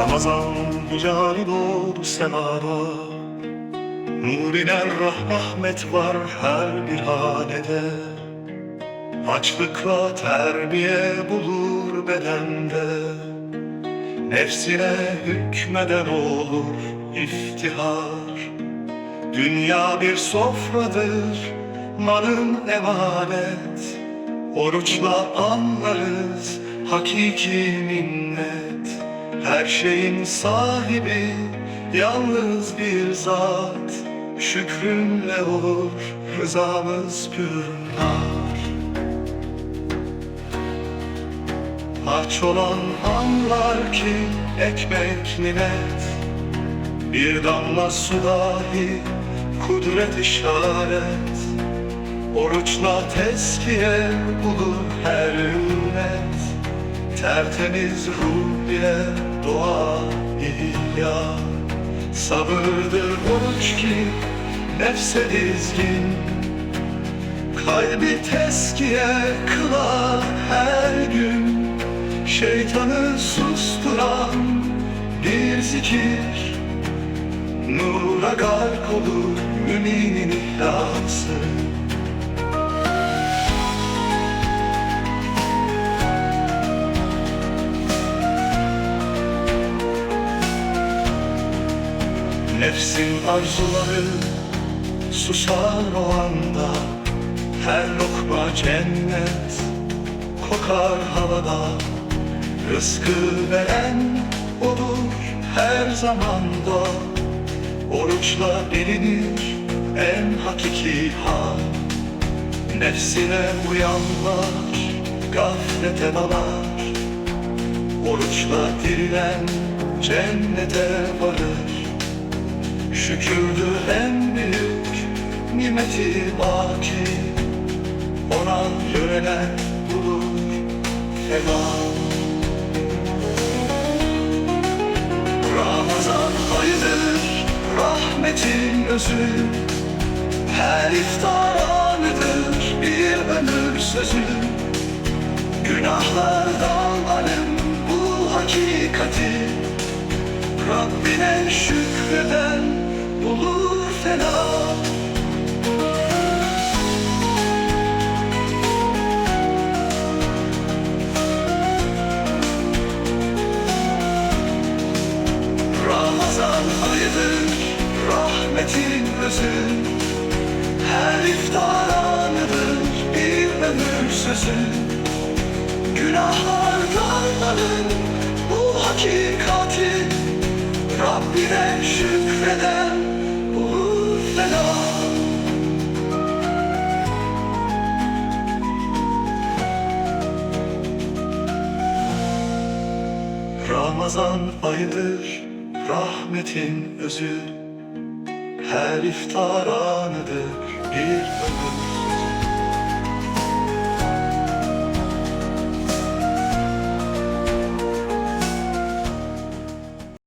Ramazan hilali doğdu semada. Nur iner rah- rahmet var her bir hanede. Açlıkla terbiye bulur bedende. Nefsine hükmeden olur iftihar. Dünya bir sofradır, malın emanet. Oruçla anlarız hakiki minnet Her şeyin sahibi yalnız bir zat. Şükrünle olur rızamız pürnar Aç olan anlar ki ekmek nimet. Bir damla su dahi kudret işaret. Oruçla teskiye bulur her ümmet. Tertemiz ruh ile doğa ihya Sabırdır oruç ki nefse dizgin. Kalbi teskiye kılar her gün. Şeytanı susturan bir zikir. Nura gark olur müminin ihlası Nefsin arzuları susar o anda. Her lokma cennet kokar havada. Rızkı veren olur her zamanda. Oruçla bilinir en hakiki hal. Nefsine uyanlar gaflete dalar. Oruçla dirilen cennete varır Şükürdür en büyük nimeti baki. Ona yönelen bulur feda. Ramazan ayıdır rahmetin özü. Her iftar anıdır bir ömür sözü. Günahlardan arın bu hakikati. Rabbine şükreden Ramazan ayıdır rahmetin özü. Her iftar anıdır bir ömür sözü. Günahlardan arın bu hakikati Rabbine şükreden Ramazan ayıdır rahmetin özü. Her iftar anıdır bir ömür